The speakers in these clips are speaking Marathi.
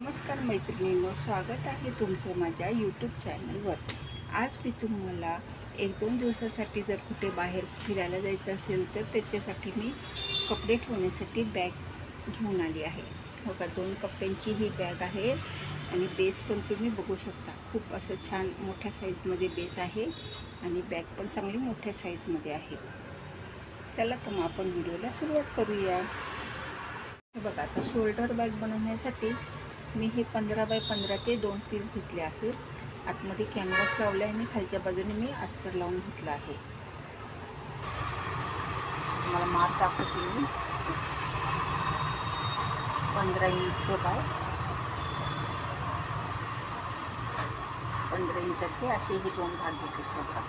नमस्कार मैत्रिणींनो स्वागत आहे तुमचं माझ्या यूट्यूब चॅनलवर आज मी तुम्हाला एक दोन दिवसासाठी जर कुठे बाहेर फिरायला जायचं असेल तर त्याच्यासाठी मी कपडे ठेवण्यासाठी बॅग घेऊन आली आहे. हो का दोन कप्प्यांची ही बॅग आहे आणि बेस पण तुम्ही बघू शकता. खूप असं छान मोठ्या साईजमध्ये बेस आहे आणि बॅग पण चांगली मोठ्या साईजमध्ये आहे. चला तर मग आपण व्हिडिओला सुरुवात करूया. बघा आता शोल्डर बॅग बनवण्यासाठी मी हे पंधरा बाय पंधराचे दोन पीस घेतले आहेत. आतमध्ये कॅनव्हास लावला आहे आणि खालच्या बाजूने मी अस्तर लावून घेतला आहे. मला माप दाखवते मी. पंधरा इंच बाय. पंधरा इंचाचे असे हे दोन भाग घेतले होता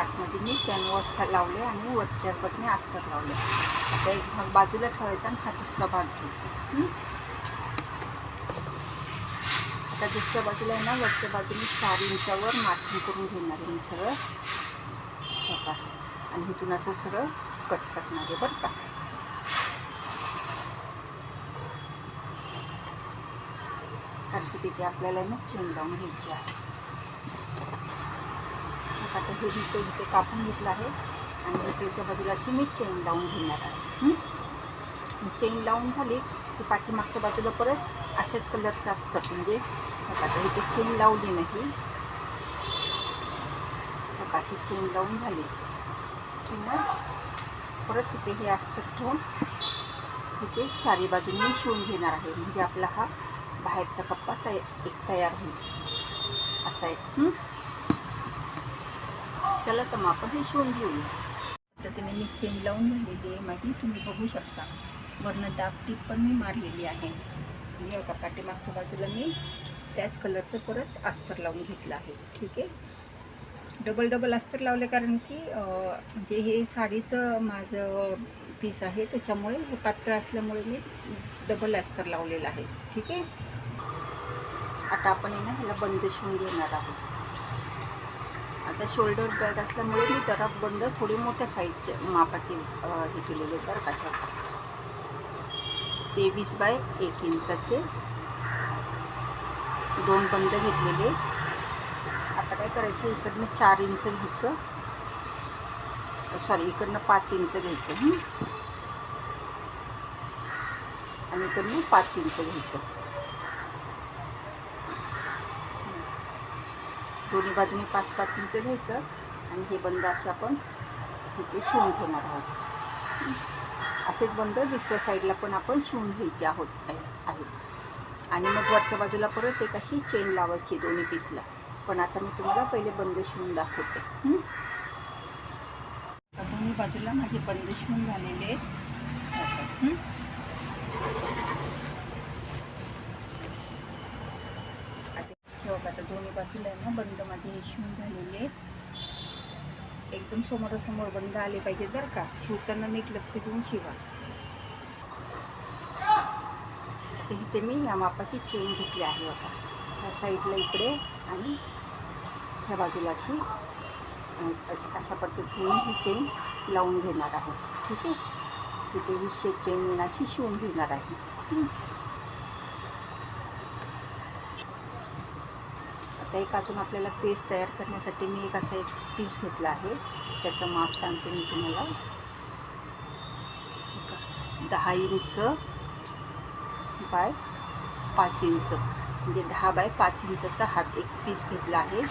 आतमध्ये मी कॅनव्हास लावले आणि वरच्या बाजूने अस्तर लावले. आता एक भाग बाजूला ठेवायचा आणि हा दुसरा भाग घ्यायचा. आता दुसऱ्या बाजूला आहे ना वरच्या बाजूने चार इंचावर मार्किंग करून घेणार आहे मी सरळ. तपास आणि इथून असं सरळ कट करणार आहे बरं का. कारण की तिथे आपल्याला ना चेन लावून घ्यायची आहे. आता हे इथे इथे कापून घेतलं आहे. आणि इकडेच्या बाजूला अशी मी चेन लावून घेणार आहे. चेन लावून झाली की पाठीमागच्या बाजूला परत अशाच कलरचं असतं. म्हणजे आता इथे चेन लावली नाही. अशी चेन लावून झाली. किंवा मग परत इथे हे असतं ठेवून इथे चारी बाजूंनी शिवून घेणार आहे. म्हणजे आपला हा बाहेरचा कप्पा तया एक तयार होईल. असा आहे. चला तर मग आपण हे शिवून घेऊया. तर मी चेन लावून झालेली आहे. माझी तुम्ही बघू शकता. वरनं डाग टीप पण मी मारलेली आहे. हे बघा पाठीमागच्या बाजूला मी त्याच कलरचं परत अस्तर लावून घेतलं आहे. ठीक आहे? डबल डबल अस्तर लावले कारण की जे म्हणजे हे साडीचं माझं पीस आहे त्याच्यामुळे हे पात्र असल्यामुळे मी डबल अस्तर लावलेलं आहे. ठीक आहे? आता आपण आहे ना ह्याला बंद शिवून घेणार आहोत. आता शोल्डर बॅग असल्यामुळे मी जरा बंद थोडी मोठ्या साईजच्या मापाची हे केलेले बरं का? तेवीस बाय एक इंचाचे दोन बंद घेतलेले. आता काय करायचं? इकडनं चार इंच घ्यायचं. सॉरी इकडनं पाच इंच घ्यायचं. आणि इकडनं पाच इंच घ्यायचं. दोन्ही बाजूने पाच पाच इंच घ्यायचं. आणि हे बंद असे आपण इथे शिवून घेणार आहोत. असेच बंद दुसऱ्या साईडला पण आपण शिवून घ्यायचे आहोत आहेत. आणि मग वरच्या बाजूला परत एक अशी चेन लावायची दोन्ही पीसला पण आता मी तुम्हाला पहिले बंद शिवून दाखवते. दोन्ही बाजूला माझे बंद शिवून झालेले आहेत. आता बघा आता दोन्ही बाजूला आहे ना बंद माझे हे शिवून झालेले आहेत. एकदम समोरासमोर बंद आले पाहिजेत बरं का. शिवताना नीट लक्ष देऊन शिवा. तर इथे मी या मापाची चेन घेतली आहे आता ह्या साईडला इकडे आणि ह्या बाजूला अशी अशी अशा पद्धतीने ही चेन लावून घेणार आहे. ठीक आहे? तिथे ही शे चेन अशी शिवून घेणार आहे. आता एक अजून आपल्याला पेस्ट तयार करण्यासाठी मी एक असा एक पीस घेतला आहे. त्याचं माप सांगते मी तुम्हाला. दहा इंच बाय पाच इंच. म्हणजे दहा बाय पाच इंचचा हात एक पीस घेतला आहे.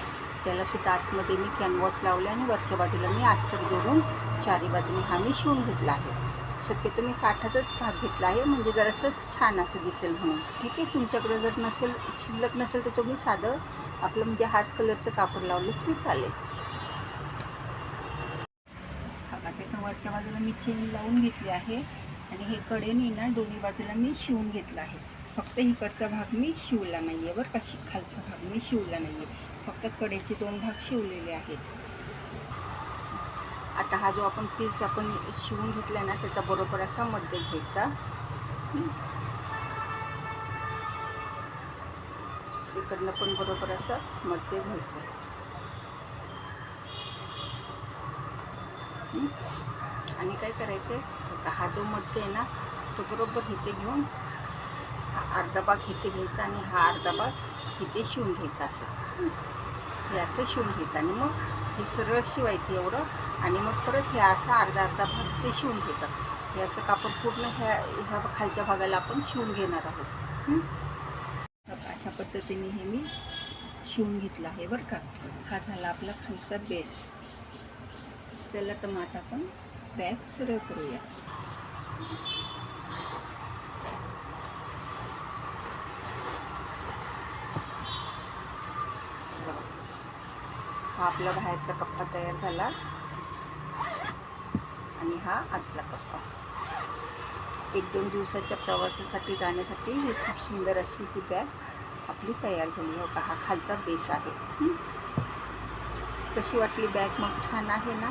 त्याला सुद्धा आतमध्ये मी कॅनव्हास लावले आणि वरच्या बाजूला मी आस्तर जोडून चारी बाजूने हा मी शिवून घेतला आहे. शक्यतो मी काठाचाच भाग घेतला आहे म्हणजे जरासं छान असं दिसेल म्हणून. ठीक आहे? तुमच्याकडे जर नसेल शिल्लक नसेल तर तुम्ही साधं आपलं म्हणजे हाच कलरचं कापड लावलं तरी चालेल. हा तिथं वरच्या बाजूला मी चेन लावून घेतली आहे आणि हे कडेने ना दोन्ही बाजूला मी शिवून घेतला आहे. फक्त इकडचा भाग मी शिवला नाही आहे बरं का शि खालचा भाग मी शिवला नाही आहे फक्त कडेचे दोन भाग शिवलेले आहेत. आता हा जो आपण पीस आपण शिवून घेतला ना त्याचा बरोबर असा मध्य घ्यायचा. इकडनं पण बरोबर असं मध्य घ्यायचं. आणि काय करायचं आहे? हा जो मध्य आहे ना तो बरोबर इथे घेऊन हा अर्धा भाग इथे घ्यायचा आणि हा अर्धा भाग इथे शिवून घ्यायचा असं. हे असं शिवून घ्यायचं आणि मग हे सरळ शिवायचं एवढं आणि मग परत हे असं अर्धा अर्धा भाग ते शिवून घ्यायचा. हे असं कापड पूर्ण ह्या ह्या खालच्या भागाला आपण शिवून घेणार आहोत. अशा पद्धतीने हे मी शिवून घेतलं आहे बरं का. हा झाला आपला खालचा बेस चला तर मग आता आपण बॅग सरळ करूया. हा आपला बाहेरचा कप्पा तयार झाला. आणि हा आतला कप्पा. एक दोन दिवसाच्या प्रवासासाठी जाण्यासाठी ही खूप सुंदर अशी ही बॅग आपली तयार झाली हो का हा खालचा बेस आहे. कशी वाटली बॅग मग छान आहे ना?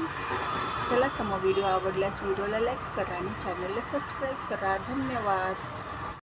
चला तर मग व्हिडिओ आवडल्यास व्हिडिओला लाईक करा आणि चॅनलला सबस्क्राईब करा. धन्यवाद.